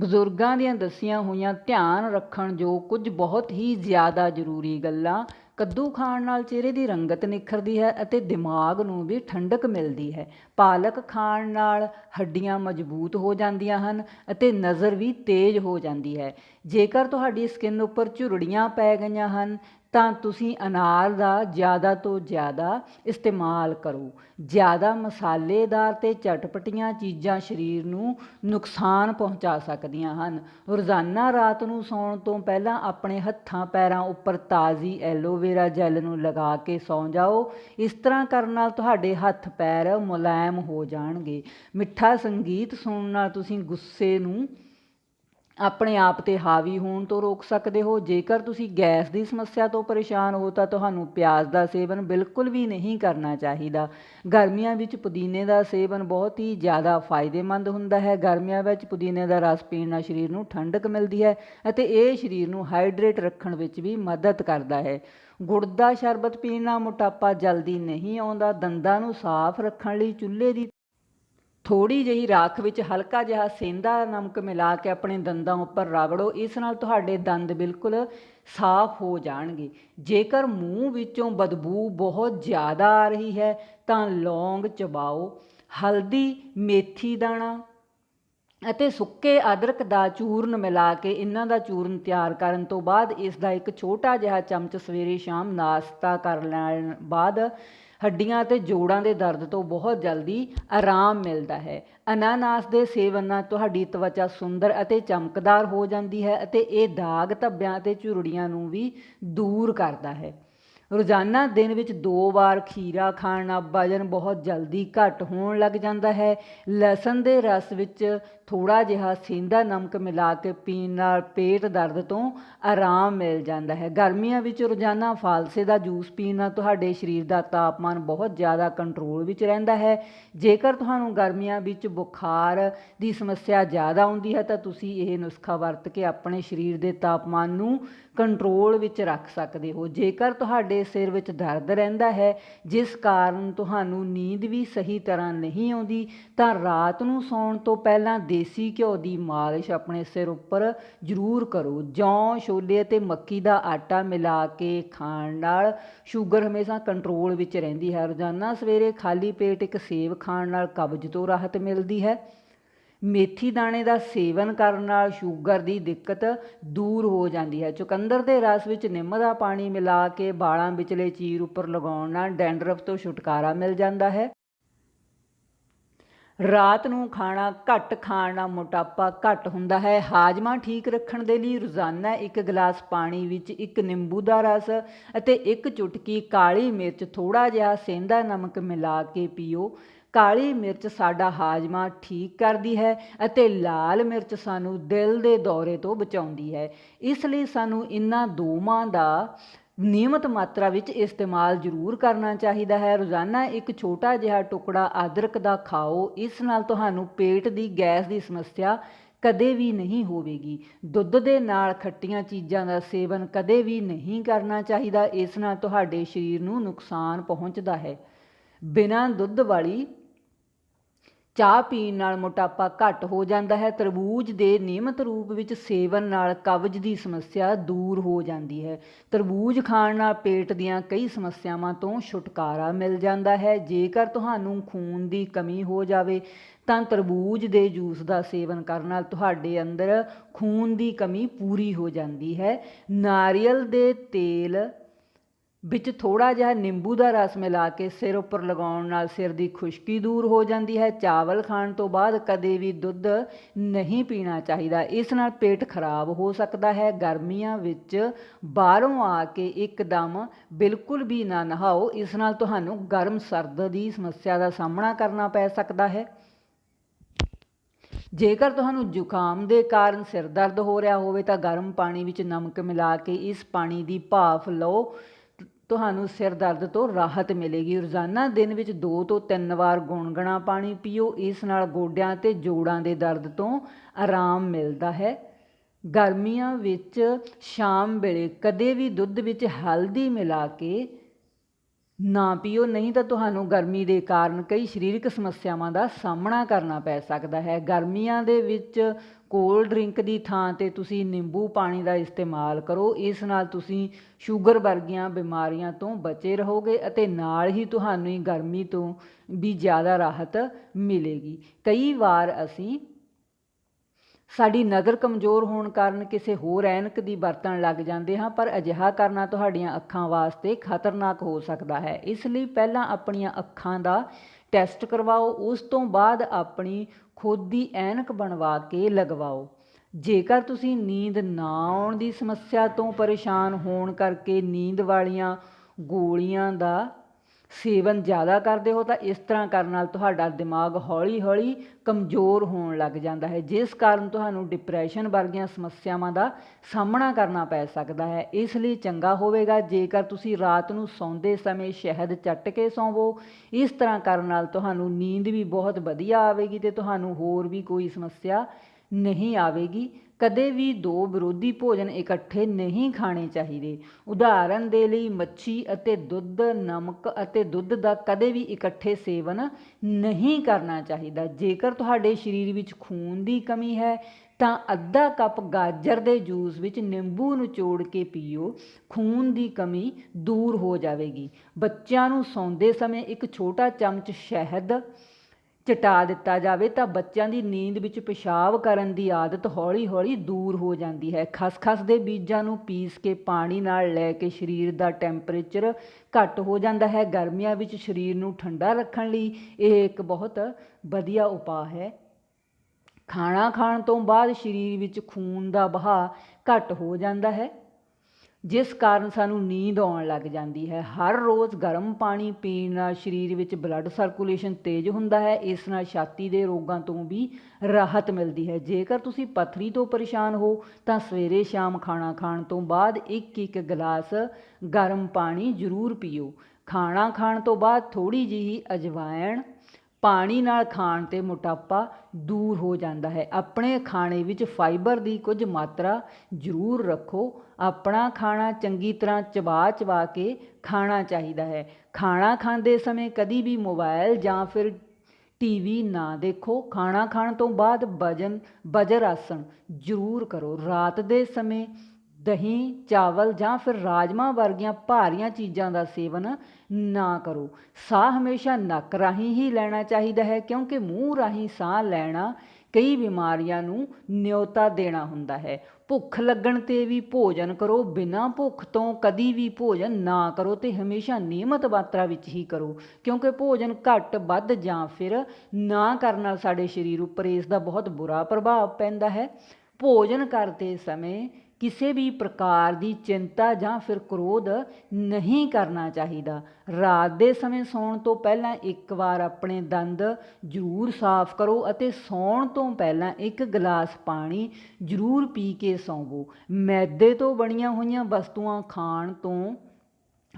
ਬਜ਼ੁਰਗਾਂ ਦੀਆਂ ਦੱਸੀਆਂ ਹੋਈਆਂ ਧਿਆਨ ਰੱਖਣ ਜੋ ਕੁਝ ਬਹੁਤ ਹੀ ਜ਼ਿਆਦਾ ਜ਼ਰੂਰੀ ਗੱਲਾਂ ਕੱਦੂ ਖਾਣ ਨਾਲ ਚਿਹਰੇ ਦੀ ਰੰਗਤ ਨਿਖਰਦੀ ਹੈ ਅਤੇ ਦਿਮਾਗ ਨੂੰ ਵੀ ਠੰਡਕ ਮਿਲਦੀ ਹੈ। ਪਾਲਕ ਖਾਣ ਨਾਲ ਹੱਡੀਆਂ ਮਜ਼ਬੂਤ ਹੋ ਜਾਂਦੀਆਂ ਹਨ ਅਤੇ ਨਜ਼ਰ ਵੀ ਤੇਜ਼ ਹੋ ਜਾਂਦੀ ਹੈ। ਜੇਕਰ ਤੁਹਾਡੀ ਸਕਿਨ ਉੱਪਰ ਝੁਰੜੀਆਂ ਪੈ ਗਈਆਂ ਹਨ ਤਾਂ ਤੁਸੀਂ ਅਨਾਰ ਦਾ ਜ਼ਿਆਦਾ ਤੋਂ ਜ਼ਿਆਦਾ ਇਸਤੇਮਾਲ ਕਰੋ। ਜ਼ਿਆਦਾ ਮਸਾਲੇਦਾਰ ਤੇ ਚਟਪਟੀਆਂ ਚੀਜ਼ਾਂ ਸਰੀਰ ਨੂੰ ਨੁਕਸਾਨ ਪਹੁੰਚਾ ਸਕਦੀਆਂ ਹਨ। ਰੋਜ਼ਾਨਾ ਰਾਤ ਨੂੰ ਸੌਣ ਤੋਂ ਪਹਿਲਾਂ ਆਪਣੇ ਹੱਥਾਂ ਪੈਰਾਂ ਉੱਪਰ ਤਾਜ਼ੀ ਐਲੋਵੇਰਾ ਜੈਲ ਨੂੰ ਲਗਾ ਕੇ ਸੌਂ ਜਾਓ। ਇਸ ਤਰ੍ਹਾਂ ਕਰਨ ਨਾਲ ਤੁਹਾਡੇ ਹੱਥ ਪੈਰ ਮੁਲਾਇਮ ਹੋ ਜਾਣਗੇ। ਮਿੱਠਾ ਸੰਗੀਤ ਸੁਣਨ ਨਾਲ ਤੁਸੀਂ ਗੁੱਸੇ ਨੂੰ ਆਪਣੇ ਆਪ ਤੇ ਹਾਵੀ ਹੋਣ ਤੋਂ ਰੋਕ ਸਕਦੇ ਹੋ। ਜੇਕਰ ਤੁਸੀਂ ਗੈਸ ਦੀ ਸਮੱਸਿਆ ਤੋਂ ਪਰੇਸ਼ਾਨ ਹੋ ਤਾਂ ਤੁਹਾਨੂੰ ਪਿਆਜ਼ ਦਾ ਸੇਵਨ ਬਿਲਕੁਲ ਵੀ ਨਹੀਂ ਕਰਨਾ ਚਾਹੀਦਾ। ਗਰਮੀਆਂ ਵਿੱਚ ਪੁਦੀਨੇ ਦਾ ਸੇਵਨ ਬਹੁਤ ਹੀ ਜ਼ਿਆਦਾ ਫਾਇਦੇਮੰਦ ਹੁੰਦਾ ਹੈ। ਗਰਮੀਆਂ ਵਿੱਚ ਪੁਦੀਨੇ ਦਾ ਰਸ ਪੀਣ ਨਾਲ ਸਰੀਰ ਨੂੰ ਠੰਡਕ ਮਿਲਦੀ ਹੈ ਅਤੇ ਇਹ ਸਰੀਰ ਨੂੰ ਹਾਈਡਰੇਟ ਰੱਖਣ ਵਿੱਚ ਵੀ ਮਦਦ ਕਰਦਾ ਹੈ। ਗੁੜ ਦਾ ਸ਼ਰਬਤ ਪੀਣ ਨਾਲ ਮੋਟਾਪਾ ਜਲਦੀ ਨਹੀਂ ਆਉਂਦਾ। ਦੰਦਾਂ ਨੂੰ ਸਾਫ਼ ਰੱਖਣ ਲਈ ਚੁੱਲ੍ਹੇ ਦੀ ਥੋੜੀ ਜਿਹੀ ਰਾਖ ਵਿੱਚ ਹਲਕਾ ਜਿਹਾ ਸੇਂਦਾ ਨਮਕ ਮਿਲਾ ਕੇ ਆਪਣੇ ਦੰਦਾਂ ਉੱਪਰ ਰਗੜੋ ਇਸ ਨਾਲ ਤੁਹਾਡੇ ਦੰਦ ਬਿਲਕੁਲ ਸਾਫ਼ ਹੋ ਜਾਣਗੇ। ਜੇਕਰ ਮੂੰਹ ਵਿੱਚੋਂ ਬਦਬੂ ਬਹੁਤ ਜ਼ਿਆਦਾ ਆ ਰਹੀ ਹੈ, ਤਾਂ ਲੌਂਗ ਚਬਾਓ, ਹਲਦੀ, ਮੇਥੀ ਦਾਣਾ ਅਤੇ ਸੁੱਕੇ ਅਦਰਕ ਦਾ ਚੂਰਨ ਮਿਲਾ ਕੇ ਇਹਨਾਂ ਦਾ ਚੂਰਨ ਤਿਆਰ ਕਰਨ ਤੋਂ ਬਾਅਦ ਇਸ ਦਾ ਇੱਕ ਛੋਟਾ ਜਿਹਾ ਚਮਚ ਸਵੇਰੇ ਸ਼ਾਮ ਨਾਸ਼ਤਾ ਕਰ ਲੈਣ ਬਾਅਦ ਹੱਡੀਆਂ ਅਤੇ ਜੋੜਾਂ ਦੇ ਦਰਦ ਤੋਂ ਬਹੁਤ ਜਲਦੀ ਆਰਾਮ ਮਿਲਦਾ ਹੈ। ਅਨਾਨਾਸ ਦੇ ਸੇਵਨ ਨਾਲ ਤੁਹਾਡੀ ਤਵਚਾ ਸੁੰਦਰ ਅਤੇ ਚਮਕਦਾਰ ਹੋ ਜਾਂਦੀ ਹੈ ਅਤੇ ਇਹ ਦਾਗ ਧੱਬਿਆਂ ਅਤੇ ਝੁਰੜੀਆਂ ਨੂੰ ਵੀ ਦੂਰ ਕਰਦਾ ਹੈ। ਰੋਜ਼ਾਨਾ ਦਿਨ ਵਿੱਚ ਦੋ ਵਾਰ ਖੀਰਾ ਖਾਣ ਨਾਲ ਵਜਨ ਬਹੁਤ ਜਲਦੀ ਘੱਟ ਹੋਣ ਲੱਗ ਜਾਂਦਾ ਹੈ। ਲਸਣ ਦੇ ਰਸ ਵਿੱਚ ਥੋੜ੍ਹਾ ਜਿਹਾ ਸੇਂਦਾ ਨਮਕ ਮਿਲਾ ਕੇ ਪੀਣ ਨਾਲ ਪੇਟ ਦਰਦ ਤੋਂ ਆਰਾਮ ਮਿਲ ਜਾਂਦਾ ਹੈ। ਗਰਮੀਆਂ ਵਿੱਚ ਰੋਜ਼ਾਨਾ ਫਾਲਸੇ ਦਾ ਜੂਸ ਪੀਣ ਨਾਲ ਤੁਹਾਡੇ ਸਰੀਰ ਦਾ ਤਾਪਮਾਨ ਬਹੁਤ ਜ਼ਿਆਦਾ ਕੰਟਰੋਲ ਵਿੱਚ ਰਹਿੰਦਾ ਹੈ। ਜੇਕਰ ਤੁਹਾਨੂੰ ਗਰਮੀਆਂ ਵਿੱਚ ਬੁਖਾਰ ਦੀ ਸਮੱਸਿਆ ਜ਼ਿਆਦਾ ਆਉਂਦੀ ਹੈ ਤਾਂ ਤੁਸੀਂ ਇਹ ਨੁਸਖਾ ਵਰਤ ਕੇ ਆਪਣੇ ਸਰੀਰ ਦੇ ਤਾਪਮਾਨ ਨੂੰ ਕੰਟਰੋਲ ਵਿੱਚ ਰੱਖ ਸਕਦੇ ਹੋ। ਜੇਕਰ ਤੁਹਾਡੇ ਸਿਰ ਵਿੱਚ ਦਰਦ ਰਹਿੰਦਾ ਹੈ, ਜਿਸ ਕਾਰਨ ਤੁਹਾਨੂੰ ਨੀਂਦ ਵੀ ਸਹੀ ਤਰ੍ਹਾਂ ਨਹੀਂ ਆਉਂਦੀ, ਤਾਂ ਰਾਤ ਨੂੰ ਸੌਣ ਤੋਂ ਪਹਿਲਾਂ ਦੇਸੀ ਘਿਓ ਦੀ ਮਾਲਿਸ਼ ਆਪਣੇ ਸਿਰ ਉੱਪਰ ਜ਼ਰੂਰ ਕਰੋ। ਜੌਂ, ਛੋਲੇ ਅਤੇ ਮੱਕੀ ਦਾ ਆਟਾ ਮਿਲਾ ਕੇ ਖਾਣ ਨਾਲ ਸ਼ੂਗਰ ਹਮੇਸ਼ਾ ਕੰਟਰੋਲ ਵਿੱਚ ਰਹਿੰਦੀ ਹੈ। ਰੋਜ਼ਾਨਾ ਸਵੇਰੇ ਖਾਲੀ ਪੇਟ ਇੱਕ ਸੇਬ ਖਾਣ ਨਾਲ ਕਬਜ਼ ਤੋਂ ਰਾਹਤ ਮਿਲਦੀ ਹੈ। ਮੇਥੀ ਦਾਣੇ ਦਾ ਸੇਵਨ ਕਰਨ ਨਾਲ ਸ਼ੂਗਰ ਦੀ ਦਿੱਕਤ ਦੂਰ ਹੋ ਜਾਂਦੀ ਹੈ। ਚੁਕੰਦਰ ਦੇ ਰਸ ਵਿੱਚ ਨਿੰਮ ਦਾ ਪਾਣੀ ਮਿਲਾ ਕੇ ਵਾਲਾਂ ਵਿਚਲੇ ਚੀਰ ਉੱਪਰ ਲਗਾਉਣ ਨਾਲ ਡੈਂਡਰਫ ਤੋਂ ਛੁਟਕਾਰਾ ਮਿਲ ਜਾਂਦਾ ਹੈ। ਰਾਤ ਨੂੰ ਖਾਣਾ ਘੱਟ ਖਾਣ ਨਾਲ ਮੋਟਾਪਾ ਘੱਟ ਹੁੰਦਾ ਹੈ। ਹਾਜਮਾ ਠੀਕ ਰੱਖਣ ਦੇ ਲਈ ਰੋਜ਼ਾਨਾ ਇੱਕ ਗਲਾਸ ਪਾਣੀ ਵਿੱਚ ਇੱਕ ਨਿੰਬੂ ਦਾ ਰਸ ਅਤੇ ਇੱਕ ਚੁਟਕੀ ਕਾਲੀ ਮਿਰਚ ਥੋੜਾ ਜਿਹਾ ਸੇਂਦਾ ਨਮਕ ਮਿਲਾ ਕੇ ਪੀਓ। ਕਾਲੀ ਮਿਰਚ ਸਾਡਾ ਹਾਜਮਾ ਠੀਕ ਕਰਦੀ ਹੈ ਅਤੇ ਲਾਲ ਮਿਰਚ ਸਾਨੂੰ ਦਿਲ ਦੇ ਦੌਰੇ ਤੋਂ ਬਚਾਉਂਦੀ ਹੈ। ਇਸ ਲਈ ਸਾਨੂੰ ਇਨ੍ਹਾਂ ਦੋਵਾਂ ਦਾ ਨਿਯਮਤ ਮਾਤਰਾ ਵਿੱਚ ਇਸਤੇਮਾਲ ਜ਼ਰੂਰ ਕਰਨਾ ਚਾਹੀਦਾ ਹੈ। ਰੋਜ਼ਾਨਾ ਇੱਕ ਛੋਟਾ ਜਿਹਾ ਟੁਕੜਾ ਅਦਰਕ ਦਾ ਖਾਓ, ਇਸ ਨਾਲ ਤੁਹਾਨੂੰ ਪੇਟ ਦੀ ਗੈਸ ਦੀ ਸਮੱਸਿਆ ਕਦੇ ਵੀ ਨਹੀਂ ਹੋਵੇਗੀ। ਦੁੱਧ ਦੇ ਨਾਲ ਖੱਟੀਆਂ ਚੀਜ਼ਾਂ ਦਾ ਸੇਵਨ ਕਦੇ ਵੀ ਨਹੀਂ ਕਰਨਾ ਚਾਹੀਦਾ, ਇਸ ਨਾਲ ਤੁਹਾਡੇ ਸਰੀਰ ਨੂੰ ਨੁਕਸਾਨ ਪਹੁੰਚਦਾ ਹੈ। ਬਿਨਾਂ ਦੁੱਧ ਵਾਲੀ ਚਾਹ ਪੀਣ ਨਾਲ ਮੋਟਾਪਾ ਘੱਟ ਹੋ ਜਾਂਦਾ ਹੈ। ਤਰਬੂਜ ਦੇ ਨਿਯਮਤ ਰੂਪ ਵਿੱਚ ਸੇਵਨ ਨਾਲ ਕਬਜ਼ ਦੀ ਸਮੱਸਿਆ ਦੂਰ ਹੋ ਜਾਂਦੀ ਹੈ। ਤਰਬੂਜ ਖਾਣ ਨਾਲ ਪੇਟ ਦੀਆਂ ਕਈ ਸਮੱਸਿਆਵਾਂ ਤੋਂ ਛੁਟਕਾਰਾ ਮਿਲ ਜਾਂਦਾ ਹੈ। ਜੇਕਰ ਤੁਹਾਨੂੰ ਖੂਨ ਦੀ ਕਮੀ ਹੋ ਜਾਵੇ, ਤਾਂ ਤਰਬੂਜ ਦੇ ਜੂਸ ਦਾ ਸੇਵਨ ਕਰਨ ਨਾਲ ਤੁਹਾਡੇ ਅੰਦਰ ਖੂਨ ਦੀ ਕਮੀ ਪੂਰੀ ਹੋ ਜਾਂਦੀ ਹੈ। ਨਾਰੀਅਲ ਦੇ ਤੇਲ ਵਿੱਚ ਥੋੜਾ ਜਿਹਾ ਨਿੰਬੂ ਦਾ ਰਸ ਮਿਲਾ ਕੇ ਸਿਰ ਉੱਪਰ ਲਗਾਉਣ ਨਾਲ ਸਿਰ ਦੀ ਖੁਸ਼ਕੀ ਦੂਰ ਹੋ ਜਾਂਦੀ ਹੈ। ਚਾਵਲ ਖਾਣ ਤੋਂ ਬਾਅਦ ਕਦੇ ਵੀ ਦੁੱਧ ਨਹੀਂ ਪੀਣਾ ਚਾਹੀਦਾ। ਇਸ ਨਾਲ ਪੇਟ ਖਰਾਬ ਹੋ ਸਕਦਾ ਹੈ। ਗਰਮੀਆਂ ਵਿੱਚ ਬਾਹਰੋਂ ਆ ਕੇ ਇੱਕਦਮ ਬਿਲਕੁਲ ਵੀ ਨਾ ਨਹਾਓ। ਇਸ ਨਾਲ ਤੁਹਾਨੂੰ ਗਰਮ ਸਰਦ ਦੀ ਸਮੱਸਿਆ ਦਾ ਸਾਹਮਣਾ ਕਰਨਾ ਪੈ ਸਕਦਾ ਹੈ। ਜੇਕਰ ਤੁਹਾਨੂੰ ਜ਼ੁਕਾਮ ਦੇ ਕਾਰਨ ਸਿਰ ਦਰਦ ਹੋ ਰਿਹਾ ਹੋਵੇ ਤਾਂ ਗਰਮ ਪਾਣੀ ਵਿੱਚ ਨਮਕ ਮਿਲਾ ਕੇ ਇਸ ਪਾਣੀ ਦੀ ਭਾਫ਼ ਲਓ। ਤੁਹਾਨੂੰ ਸਿਰ ਦਰਦ ਤੋਂ ਰਾਹਤ ਮਿਲੇਗੀ। ਰੋਜ਼ਾਨਾ ਦਿਨ ਵਿੱਚ 2 ਤੋਂ 3 ਵਾਰ ਗੁਣਗੁਣਾ ਪਾਣੀ ਪੀਓ। ਇਸ ਨਾਲ ਗੋਡਿਆਂ ਤੇ ਜੋੜਾਂ ਦੇ ਦਰਦ ਤੋਂ ਆਰਾਮ ਮਿਲਦਾ ਹੈ। ਗਰਮੀਆਂ ਵਿੱਚ ਸ਼ਾਮ ਵੇਲੇ ਕਦੇ ਵੀ ਦੁੱਧ ਵਿੱਚ ਹਲਦੀ ਮਿਲਾ ਕੇ ਨਾ ਪੀਓ। ਨਹੀਂ ਤਾਂ ਤੁਹਾਨੂੰ ਗਰਮੀ ਦੇ ਕਾਰਨ ਕਈ ਸਰੀਰਕ ਸਮੱਸਿਆਵਾਂ ਦਾ ਸਾਹਮਣਾ ਕਰਨਾ ਪੈ ਸਕਦਾ ਹੈ। ਗਰਮੀਆਂ ਦੇ ਵਿੱਚ ਕੋਲਡ ਡਰਿੰਕ ਦੀ ਥਾਂ ਤੇ ਤੁਸੀਂ ਨਿੰਬੂ ਪਾਣੀ ਦਾ ਇਸਤੇਮਾਲ ਕਰੋ, ਇਸ ਨਾਲ ਤੁਸੀਂ ਸ਼ੂਗਰ ਵਰਗੀਆਂ ਬਿਮਾਰੀਆਂ ਤੋਂ ਬਚੇ ਰਹੋਗੇ ਅਤੇ ਨਾਲ ਹੀ ਤੁਹਾਨੂੰ ਗਰਮੀ ਤੋਂ ਵੀ ਜ਼ਿਆਦਾ ਰਾਹਤ ਮਿਲੇਗੀ। ਕਈ ਵਾਰ ਅਸੀਂ ਸਾਡੀ ਨਜ਼ਰ ਕਮਜ਼ੋਰ ਹੋਣ ਕਾਰਨ ਕਿਸੇ ਹੋਰ ਐਨਕ ਦੀ ਵਰਤਣ ਲੱਗ ਜਾਂਦੇ ਹਾਂ, ਪਰ ਅਜਿਹਾ ਕਰਨਾ ਤੁਹਾਡੀਆਂ ਅੱਖਾਂ ਵਾਸਤੇ ਖਤਰਨਾਕ ਹੋ ਸਕਦਾ ਹੈ। ਇਸ ਲਈ ਪਹਿਲਾਂ ਆਪਣੀਆਂ ਅੱਖਾਂ ਦਾ ਟੈਸਟ ਕਰਵਾਓ, ਉਸ ਤੋਂ ਬਾਅਦ ਆਪਣੀ ਖੁਦ ਦੀ ਐਨਕ ਬਣਵਾ ਕੇ ਲਗਵਾਓ। ਜੇਕਰ ਤੁਸੀਂ ਨੀਂਦ ਨਾ ਆਉਣ ਦੀ ਸਮੱਸਿਆ ਤੋਂ ਪਰੇਸ਼ਾਨ ਹੋਣ ਕਰਕੇ ਨੀਂਦ ਵਾਲੀਆਂ ਗੋਲੀਆਂ ਦਾ ਸੇਵਨ ਜ਼ਿਆਦਾ ਕਰਦੇ ਹੋ ਤਾਂ ਇਸ ਤਰ੍ਹਾਂ ਕਰਨ ਨਾਲ ਤੁਹਾਡਾ ਦਿਮਾਗ ਹੌਲੀ-ਹੌਲੀ ਕਮਜ਼ੋਰ ਹੋਣ ਲੱਗ ਜਾਂਦਾ ਹੈ, ਜਿਸ ਕਾਰਨ ਤੁਹਾਨੂੰ ਡਿਪਰੈਸ਼ਨ ਵਰਗੀਆਂ ਸਮੱਸਿਆਵਾਂ ਦਾ ਸਾਹਮਣਾ ਕਰਨਾ ਪੈ ਸਕਦਾ ਹੈ। ਇਸ ਲਈ ਚੰਗਾ ਹੋਵੇਗਾ, ਜੇਕਰ ਤੁਸੀਂ ਰਾਤ ਨੂੰ ਸੌਂਦੇ ਸਮੇਂ ਸ਼ਹਿਦ ਚੱਟ ਕੇ ਸੌਵੋ, ਇਸ ਤਰ੍ਹਾਂ ਕਰਨ ਨਾਲ ਤੁਹਾਨੂੰ ਨੀਂਦ ਵੀ ਬਹੁਤ ਵਧੀਆ ਆਵੇਗੀ ਤੇ ਤੁਹਾਨੂੰ ਹੋਰ ਵੀ ਕੋਈ ਸਮੱਸਿਆ ਨਹੀਂ ਆਵੇਗੀ। ਕਦੇ ਵੀ ਦੋ ਵਿਰੋਧੀ ਭੋਜਨ ਇਕੱਠੇ ਨਹੀਂ ਖਾਣੇ ਚਾਹੀਦੇ। ਉਦਾਹਰਨ ਦੇ ਲਈ ਮੱਛੀ ਅਤੇ ਦੁੱਧ, ਨਮਕ ਅਤੇ ਦੁੱਧ ਦਾ ਕਦੇ ਵੀ ਇਕੱਠੇ ਸੇਵਨ ਨਹੀਂ ਕਰਨਾ ਚਾਹੀਦਾ। ਜੇਕਰ ਤੁਹਾਡੇ ਸਰੀਰ ਵਿੱਚ ਖੂਨ ਦੀ ਕਮੀ ਹੈ, ਤਾਂ ਅੱਧਾ ਕੱਪ ਗਾਜਰ ਦੇ ਜੂਸ ਵਿੱਚ ਨਿੰਬੂ ਨਿਚੋੜ ਕੇ ਪੀਓ। ਖੂਨ ਦੀ ਕਮੀ ਦੂਰ ਹੋ ਜਾਵੇਗੀ। ਬੱਚਿਆਂ ਨੂੰ ਸੌਂਦੇ ਸਮੇਂ ਇੱਕ ਛੋਟਾ ਚਮਚ ਸ਼ਹਿਦ ਚਟਾ ਦਿੱਤਾ ਜਾਵੇ ਤਾਂ ਬੱਚਿਆਂ ਦੀ ਨੀਂਦ ਵਿੱਚ ਪਿਸ਼ਾਬ ਕਰਨ ਦੀ ਆਦਤ ਹੌਲੀ-ਹੌਲੀ ਦੂਰ ਹੋ ਜਾਂਦੀ ਹੈ। ਖਸਖਸ ਦੇ ਬੀਜਾਂ ਨੂੰ ਪੀਸ ਕੇ ਪਾਣੀ ਨਾਲ ਲੈ ਕੇ ਸਰੀਰ ਦਾ ਟੈਂਪਰੇਚਰ ਘੱਟ ਹੋ ਜਾਂਦਾ ਹੈ। ਗਰਮੀਆਂ ਵਿੱਚ ਸਰੀਰ ਨੂੰ ਠੰਡਾ ਰੱਖਣ ਲਈ ਇਹ ਇੱਕ ਬਹੁਤ ਵਧੀਆ ਉਪਾਅ ਹੈ। ਖਾਣਾ ਖਾਣ ਤੋਂ ਬਾਅਦ ਸਰੀਰ ਵਿੱਚ ਖੂਨ ਦਾ ਵਹਾਅ ਘੱਟ ਹੋ ਜਾਂਦਾ ਹੈ। ਜਿਸ ਕਾਰਨ ਸਾਨੂੰ ਨੀਂਦ ਆਉਣ ਲੱਗ ਜਾਂਦੀ ਹੈ। ਹਰ ਰੋਜ਼ ਗਰਮ ਪਾਣੀ ਪੀਣ ਨਾਲ ਸਰੀਰ ਵਿੱਚ ਬਲੱਡ ਸਰਕੂਲੇਸ਼ਨ ਤੇਜ਼ ਹੁੰਦਾ ਹੈ। ਇਸ ਨਾਲ ਛਾਤੀ ਦੇ ਰੋਗਾਂ ਤੋਂ ਵੀ ਰਾਹਤ ਮਿਲਦੀ ਹੈ। ਜੇਕਰ ਤੁਸੀਂ ਪਥਰੀ ਤੋਂ ਪਰੇਸ਼ਾਨ ਹੋ, ਤਾਂ ਸਵੇਰੇ ਸ਼ਾਮ ਖਾਣਾ ਖਾਣ ਤੋਂ ਬਾਅਦ ਇੱਕ ਇੱਕ ਗਲਾਸ ਗਰਮ ਪਾਣੀ ਜ਼ਰੂਰ ਪੀਓ। ਖਾਣਾ ਖਾਣ ਤੋਂ ਬਾਅਦ ਥੋੜੀ ਜਿਹੀ ਅਜਵਾਇਣ ਪਾਣੀ ਨਾਲ ਖਾਣ ਤੇ ਮੋਟਾਪਾ ਦੂਰ ਹੋ ਜਾਂਦਾ ਹੈ। ਆਪਣੇ ਖਾਣੇ ਵਿੱਚ ਫਾਈਬਰ ਦੀ ਕੁਝ ਮਾਤਰਾ ਜ਼ਰੂਰ ਰੱਖੋ। ਆਪਣਾ ਖਾਣਾ ਚੰਗੀ ਤਰ੍ਹਾਂ ਚਬਾ ਚਬਾ ਕੇ ਖਾਣਾ ਚਾਹੀਦਾ ਹੈ। ਖਾਣਾ ਖਾਂਦੇ ਸਮੇਂ ਕਦੀ ਵੀ ਮੋਬਾਈਲ ਜਾਂ ਫਿਰ ਟੀਵੀ ਨਾ ਦੇਖੋ। ਖਾਣਾ ਖਾਣ ਤੋਂ ਬਾਅਦ ਵਜਨ ਬਜਰ ਆਸਣ ਜ਼ਰੂਰ ਕਰੋ। ਰਾਤ ਦੇ ਸਮੇਂ ਦਹੀਂ, ਚਾਵਲ ਜਾਂ ਫਿਰ ਰਾਜਮਾ ਵਰਗੀਆਂ ਭਾਰੀਆਂ ਚੀਜ਼ਾਂ ਦਾ ਸੇਵਨ ਨਾ ਕਰੋ। ਸਾਹ ਹਮੇਸ਼ਾ ਨੱਕ ਰਾਹੀਂ ਹੀ ਲੈਣਾ ਚਾਹੀਦਾ ਹੈ, ਕਿਉਂਕਿ ਮੂੰਹ ਰਾਹੀਂ ਸਾਹ ਲੈਣਾ ਕਈ ਬਿਮਾਰੀਆਂ ਨੂੰ ਨਿਉਤਾ ਦੇਣਾ ਹੁੰਦਾ ਹੈ। ਭੁੱਖ ਲੱਗਣ ਤੇ ਵੀ ਭੋਜਨ ਕਰੋ, ਬਿਨਾਂ ਭੁੱਖ ਤੋਂ ਕਦੀ ਵੀ ਭੋਜਨ ਨਾ ਕਰੋ ਤੇ ਹਮੇਸ਼ਾ ਨਿਯਮਤ ਮਾਤਰਾ ਵਿੱਚ ਹੀ ਕਰੋ, ਕਿਉਂਕਿ ਭੋਜਨ ਘੱਟ, ਵੱਧ ਜਾਂ ਫਿਰ ਨਾ ਕਰਨ ਨਾਲ ਸਾਡੇ ਸਰੀਰ ਉੱਪਰ ਇਸ ਦਾ ਬਹੁਤ ਬੁਰਾ ਪ੍ਰਭਾਵ ਪੈਂਦਾ ਹੈ। ਭੋਜਨ ਕਰਦੇ ਸਮੇਂ ਕਿਸੇ ਵੀ ਪ੍ਰਕਾਰ ਦੀ ਚਿੰਤਾ ਜਾਂ ਫਿਰ ਕ੍ਰੋਧ ਨਹੀਂ ਕਰਨਾ ਚਾਹੀਦਾ। ਰਾਤ ਦੇ ਸਮੇਂ ਸੌਣ ਤੋਂ ਪਹਿਲਾਂ ਇੱਕ ਵਾਰ ਆਪਣੇ ਦੰਦ ਜ਼ਰੂਰ ਸਾਫ਼ ਕਰੋ ਅਤੇ ਸੌਣ ਤੋਂ ਪਹਿਲਾਂ ਇੱਕ ਗਲਾਸ ਪਾਣੀ ਜ਼ਰੂਰ ਪੀ ਕੇ ਸੌਵੋ। ਮੈਦੇ ਤੋਂ ਬਣੀਆਂ ਹੋਈਆਂ ਵਸਤੂਆਂ ਖਾਣ ਤੋਂ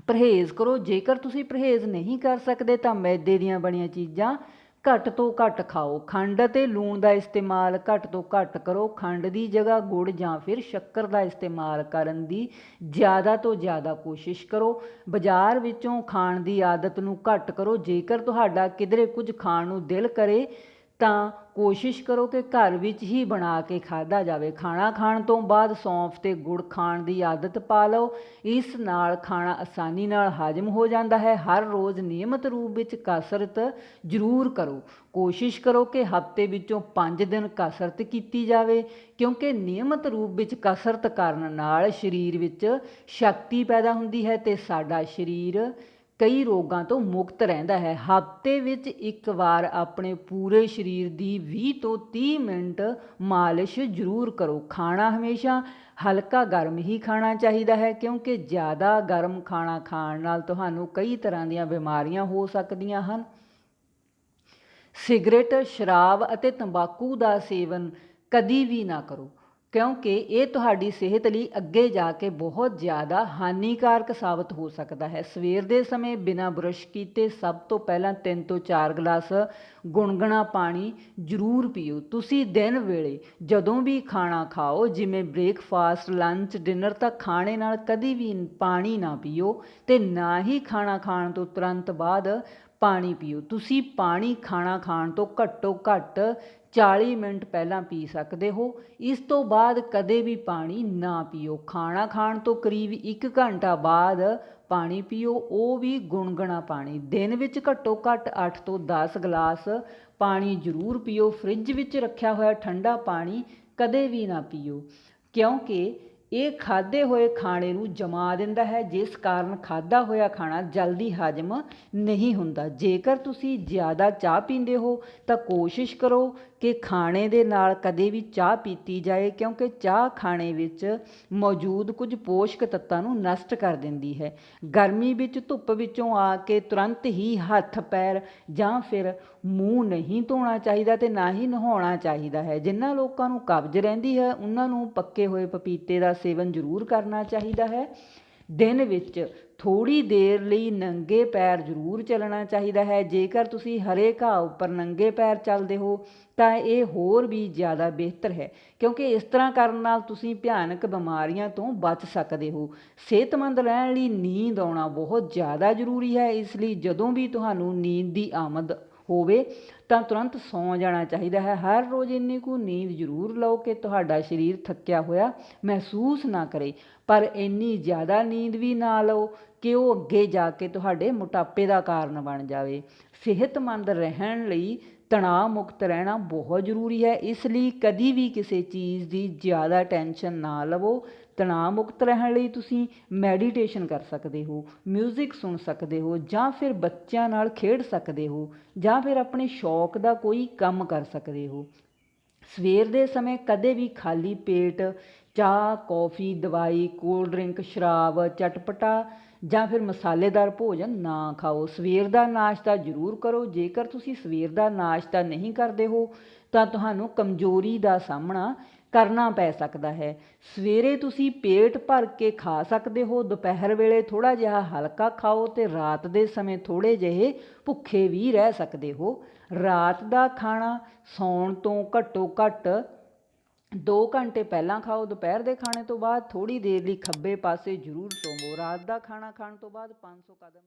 ਪਰਹੇਜ਼ ਕਰੋ। ਜੇਕਰ ਤੁਸੀਂ ਪਰਹੇਜ਼ ਨਹੀਂ ਕਰ ਸਕਦੇ ਤਾਂ ਮੈਦੇ ਦੀਆਂ ਬਣੀਆਂ ਚੀਜ਼ਾਂ ਘੱਟ ਤੋਂ ਘੱਟ ਖਾਓ। ਖੰਡ ਅਤੇ ਲੂਣ ਦਾ ਇਸਤੇਮਾਲ ਘੱਟ ਤੋਂ ਘੱਟ ਕਰੋ। ਖੰਡ ਦੀ ਜਗ੍ਹਾ ਗੁੜ ਜਾਂ ਫਿਰ ਸ਼ੱਕਰ ਦਾ ਇਸਤੇਮਾਲ ਕਰਨ ਦੀ ਜ਼ਿਆਦਾ ਤੋਂ ਜ਼ਿਆਦਾ ਕੋਸ਼ਿਸ਼ ਕਰੋ। ਬਾਜ਼ਾਰ ਵਿੱਚੋਂ ਖਾਣ ਦੀ ਆਦਤ ਨੂੰ ਘੱਟ ਕਰੋ। ਜੇਕਰ ਤੁਹਾਡਾ ਕਿਧਰੇ ਕੁਝ ਖਾਣ ਨੂੰ ਦਿਲ ਕਰੇ ਤਾਂ ਕੋਸ਼ਿਸ਼ ਕਰੋ ਕਿ ਘਰ ਵਿੱਚ ਹੀ ਬਣਾ ਕੇ ਖਾਧਾ ਜਾਵੇ। ਖਾਣਾ ਖਾਣ ਤੋਂ ਬਾਅਦ ਸੌਂਫ ਤੇ ਗੁੜ ਖਾਣ ਦੀ ਆਦਤ ਪਾ ਲਓ। ਇਸ ਨਾਲ ਖਾਣਾ ਆਸਾਨੀ ਨਾਲ ਹਜਮ ਹੋ ਜਾਂਦਾ ਹੈ। ਹਰ ਰੋਜ਼ ਨਿਯਮਤ ਰੂਪ ਵਿੱਚ ਕਸਰਤ ਜ਼ਰੂਰ ਕਰੋ। ਕੋਸ਼ਿਸ਼ ਕਰੋ ਕਿ ਹਫ਼ਤੇ ਵਿੱਚੋਂ 5 ਦਿਨ ਕਸਰਤ ਕੀਤੀ ਜਾਵੇ, ਕਿਉਂਕਿ ਨਿਯਮਤ ਰੂਪ ਵਿੱਚ ਕਸਰਤ ਕਰਨ ਨਾਲ ਸਰੀਰ ਵਿੱਚ ਸ਼ਕਤੀ ਪੈਦਾ ਹੁੰਦੀ ਹੈ ਤੇ ਸਾਡਾ ਸਰੀਰ ਕਈ ਰੋਗਾਂ ਤੋਂ ਮੁਕਤ ਰਹਿੰਦਾ ਹੈ। ਹਫ਼ਤੇ ਵਿੱਚ ਇੱਕ ਵਾਰ ਆਪਣੇ ਪੂਰੇ ਸਰੀਰ ਦੀ 20 ਤੋਂ 30 ਮਿੰਟ ਮਾਲਿਸ਼ ਜ਼ਰੂਰ ਕਰੋ। ਖਾਣਾ ਹਮੇਸ਼ਾ ਹਲਕਾ ਗਰਮ ਹੀ ਖਾਣਾ ਚਾਹੀਦਾ ਹੈ, ਕਿਉਂਕਿ ਜ਼ਿਆਦਾ ਗਰਮ ਖਾਣਾ ਖਾਣ ਨਾਲ ਤੁਹਾਨੂੰ ਕਈ ਤਰ੍ਹਾਂ ਦੀਆਂ ਬਿਮਾਰੀਆਂ ਹੋ ਸਕਦੀਆਂ ਹਨ। ਸਿਗਰਟ, ਸ਼ਰਾਬ ਅਤੇ ਤੰਬਾਕੂ ਦਾ ਸੇਵਨ ਕਦੀ ਵੀ ਨਾ ਕਰੋ। ਕਿਉਂਕਿ ਇਹ ਤੁਹਾਡੀ ਸਿਹਤ ਲਈ ਅੱਗੇ ਜਾ ਕੇ ਬਹੁਤ ਜ਼ਿਆਦਾ ਹਾਨੀਕਾਰਕ ਸਾਬਤ ਹੋ ਸਕਦਾ ਹੈ। ਸਵੇਰ ਦੇ ਸਮੇਂ ਬਿਨਾਂ ਬੁਰਸ਼ ਕੀਤੇ ਸਭ ਤੋਂ ਪਹਿਲਾਂ 3 ਤੋਂ 4 ਗਲਾਸ ਗੁਨਗੁਣਾ ਪਾਣੀ ਜ਼ਰੂਰ ਪੀਓ। ਤੁਸੀਂ ਦਿਨ ਵੇਲੇ ਜਦੋਂ ਵੀ ਖਾਣਾ ਖਾਓ, ਜਿਵੇਂ ਬ੍ਰੇਕਫਾਸਟ, ਲੰਚ, ਡਿਨਰ, ਤਾਂ ਖਾਣੇ ਨਾਲ ਕਦੀ ਵੀ ਪਾਣੀ ਨਾ ਪੀਓ ਤੇ ਨਾ ਹੀ ਖਾਣਾ ਖਾਣ ਤੋਂ ਤੁਰੰਤ ਬਾਅਦ ਪਾਣੀ ਪੀਓ। ਤੁਸੀਂ ਪਾਣੀ ਖਾਣਾ ਖਾਣ ਤੋਂ ਘੱਟੋ ਘੱਟ 40 ਮਿੰਟ ਪਹਿਲਾਂ ਪੀ ਸਕਦੇ ਹੋ। ਇਸ ਤੋਂ ਬਾਅਦ ਕਦੇ ਵੀ ਪਾਣੀ ਨਾ ਪੀਓ। ਖਾਣਾ ਖਾਣ ਤੋਂ ਕਰੀਬ 1 ਘੰਟਾ ਬਾਅਦ ਪਾਣੀ ਪੀਓ। ਉਹ ਵੀ ਗੁਨਗੁਣਾ ਪਾਣੀ। ਦਿਨ ਵਿੱਚ ਘੱਟੋ ਘੱਟ 8 ਤੋਂ 10 ਗਲਾਸ ਪਾਣੀ ਜ਼ਰੂਰ ਪੀਓ। ਫ੍ਰਿਜ ਵਿੱਚ ਰੱਖਿਆ ਹੋਇਆ ਠੰਡਾ ਪਾਣੀ ਕਦੇ ਵੀ ਨਾ ਪੀਓ। ਕਿਉਂਕਿ ਇਹ ਖਾਦੇ ਹੋਏ ਖਾਣੇ ਨੂੰ ਜਮਾ ਦਿੰਦਾ ਹੈ, ਜਿਸ ਕਾਰਨ ਖਾਦਾ ਹੋਇਆ ਖਾਣਾ ਜਲਦੀ ਹਜਮ ਨਹੀਂ ਹੁੰਦਾ। ਜੇਕਰ ਤੁਸੀਂ ਜ਼ਿਆਦਾ ਚਾਹ ਪੀਂਦੇ ਹੋ, ਤਾਂ ਕੋਸ਼ਿਸ਼ ਕਰੋ ਕਿ ਖਾਣੇ ਦੇ ਨਾਲ ਕਦੇ ਵੀ ਚਾਹ ਪੀਤੀ ਜਾਏ, ਕਿਉਂਕਿ ਚਾਹ ਖਾਣੇ ਵਿੱਚ ਮੌਜੂਦ ਕੁਝ ਪੋਸ਼ਕ ਤੱਤਾਂ ਨੂੰ ਨਸ਼ਟ ਕਰ ਦਿੰਦੀ ਹੈ। ਗਰਮੀ ਵਿੱਚ ਧੁੱਪ ਵਿੱਚੋਂ ਆ ਕੇ ਤੁਰੰਤ ਹੀ ਹੱਥ, ਪੈਰ ਜਾਂ ਫਿਰ ਮੂੰਹ ਨਹੀਂ ਧੋਣਾ ਚਾਹੀਦਾ ਤੇ ਨਾ ਹੀ ਨਹਾਉਣਾ ਚਾਹੀਦਾ ਹੈ। ਜਿਨ੍ਹਾਂ ਲੋਕਾਂ ਨੂੰ ਕਬਜ਼ ਰਹਿੰਦੀ ਹੈ, ਉਹਨਾਂ ਨੂੰ ਪੱਕੇ ਹੋਏ ਪਪੀਤੇ ਦਾ ਸੇਵਨ ਜ਼ਰੂਰ ਕਰਨਾ ਚਾਹੀਦਾ ਹੈ। ਦਿਨ ਵਿੱਚ ਥੋੜੀ ਦੇਰ ਲਈ ਨੰਗੇ ਪੈਰ ਜ਼ਰੂਰ ਚੱਲਣਾ ਚਾਹੀਦਾ ਹੈ। ਜੇਕਰ ਤੁਸੀਂ ਹਰੇ ਘਾਹ ਉੱਪਰ ਨੰਗੇ ਪੈਰ ਚੱਲਦੇ ਹੋ, ਤਾਂ ਇਹ ਹੋਰ ਵੀ ਜ਼ਿਆਦਾ ਬਿਹਤਰ ਹੈ, ਕਿਉਂਕਿ ਇਸ ਤਰ੍ਹਾਂ ਕਰਨ ਨਾਲ ਤੁਸੀਂ ਭਿਆਨਕ ਬਿਮਾਰੀਆਂ ਤੋਂ ਬਚ ਸਕਦੇ ਹੋ। ਸਿਹਤਮੰਦ ਰਹਿਣ ਲਈ ਨੀਂਦ ਆਉਣਾ ਬਹੁਤ ਜ਼ਿਆਦਾ ਜ਼ਰੂਰੀ ਹੈ, ਇਸ ਲਈ ਜਦੋਂ ਵੀ ਤੁਹਾਨੂੰ ਨੀਂਦ ਦੀ ਆਮਦ ਹੋਵੇ, ਤਾਂ ਤੁਰੰਤ ਸੌਂ ਜਾਣਾ ਚਾਹੀਦਾ ਹੈ। ਹਰ ਰੋਜ਼ ਇੰਨੀ ਕੁ ਨੀਂਦ ਜ਼ਰੂਰ ਲਓ ਕਿ ਤੁਹਾਡਾ ਸਰੀਰ ਥੱਕਿਆ ਹੋਇਆ ਮਹਿਸੂਸ ਨਾ ਕਰੇ। ਪਰ ਇੰਨੀ ਜ਼ਿਆਦਾ ਨੀਂਦ ਵੀ ਨਾ ਲਓ ਕਿ ਉਹ ਅੱਗੇ ਜਾ ਕੇ ਤੁਹਾਡੇ ਮੋਟਾਪੇ ਦਾ ਕਾਰਨ ਬਣ ਜਾਵੇ। ਸਿਹਤਮੰਦ ਰਹਿਣ ਲਈ ਤਣਾਅ ਮੁਕਤ ਰਹਿਣਾ ਬਹੁਤ ਜ਼ਰੂਰੀ ਹੈ। ਇਸ ਲਈ ਕਦੀ ਵੀ ਕਿਸੇ ਚੀਜ਼ ਦੀ ਜ਼ਿਆਦਾ ਟੈਨਸ਼ਨ ਨਾ ਲਵੋ। ਤਣਾਅ ਮੁਕਤ ਰਹਿਣ ਲਈ ਤੁਸੀਂ ਮੈਡੀਟੇਸ਼ਨ ਕਰ ਸਕਦੇ ਹੋ 뮤직 ਸੁਣ ਸਕਦੇ ਹੋ, ਜਾਂ ਫਿਰ ਬੱਚਿਆਂ ਨਾਲ ਖੇਡ ਸਕਦੇ ਹੋ, ਜਾਂ ਫਿਰ ਆਪਣੇ ਸ਼ੌਕ ਦਾ ਕੋਈ ਕੰਮ ਕਰ ਸਕਦੇ ਹੋ। ਸਵੇਰ ਦੇ ਸਮੇਂ ਕਦੇ ਵੀ ਖਾਲੀ ਪੇਟ ਚਾਹ, ਕੌਫੀ, ਦਵਾਈ ਕੋਲਡ ਡਰਿੰਕ ਸ਼ਰਾਬ, ਚਟਪਟਾ, ਜਾਂ ਫਿਰ ਮਸਾਲੇਦਾਰ ਭੋਜਨ ਨਾ ਖਾਓ। ਸਵੇਰ ਦਾ ਨਾਸ਼ਤਾ ਜ਼ਰੂਰ ਕਰੋ। ਜੇਕਰ ਤੁਸੀਂ ਸਵੇਰ ਦਾ ਨਾਸ਼ਤਾ ਨਹੀਂ ਕਰਦੇ ਹੋ, ਤਾਂ ਤੁਹਾਨੂੰ ਕਮਜ਼ੋਰੀ ਦਾ ਸਾਹਮਣਾ ਕਰਨਾ ਪੈ ਸਕਦਾ ਹੈ। ਸਵੇਰੇ ਤੁਸੀਂ ਪੇਟ ਭਰ ਕੇ ਖਾ ਸਕਦੇ ਹੋ, ਦੁਪਹਿਰ ਵੇਲੇ ਥੋੜਾ ਜਿਹਾ ਹਲਕਾ ਖਾਓ ਤੇ ਰਾਤ ਦੇ ਸਮੇਂ ਥੋੜੇ ਜਿਹੇ ਭੁੱਖੇ ਵੀ ਰਹਿ ਸਕਦੇ ਹੋ। ਰਾਤ ਦਾ ਖਾਣਾ ਸੌਣ ਤੋਂ ਘੱਟੋ ਘੱਟ 2 ਘੰਟੇ ਪਹਿਲਾਂ ਖਾਓ। ਦੁਪਹਿਰ ਦੇ ਖਾਣੇ ਤੋਂ ਬਾਅਦ ਥੋੜੀ ਦੇਰ ਲਈ ਖੱਬੇ ਪਾਸੇ ਜ਼ਰੂਰ ਸੋਵੋ। ਰਾਤ ਦਾ ਖਾਣਾ ਖਾਣ ਤੋਂ ਬਾਅਦ 500 ਕਦਮ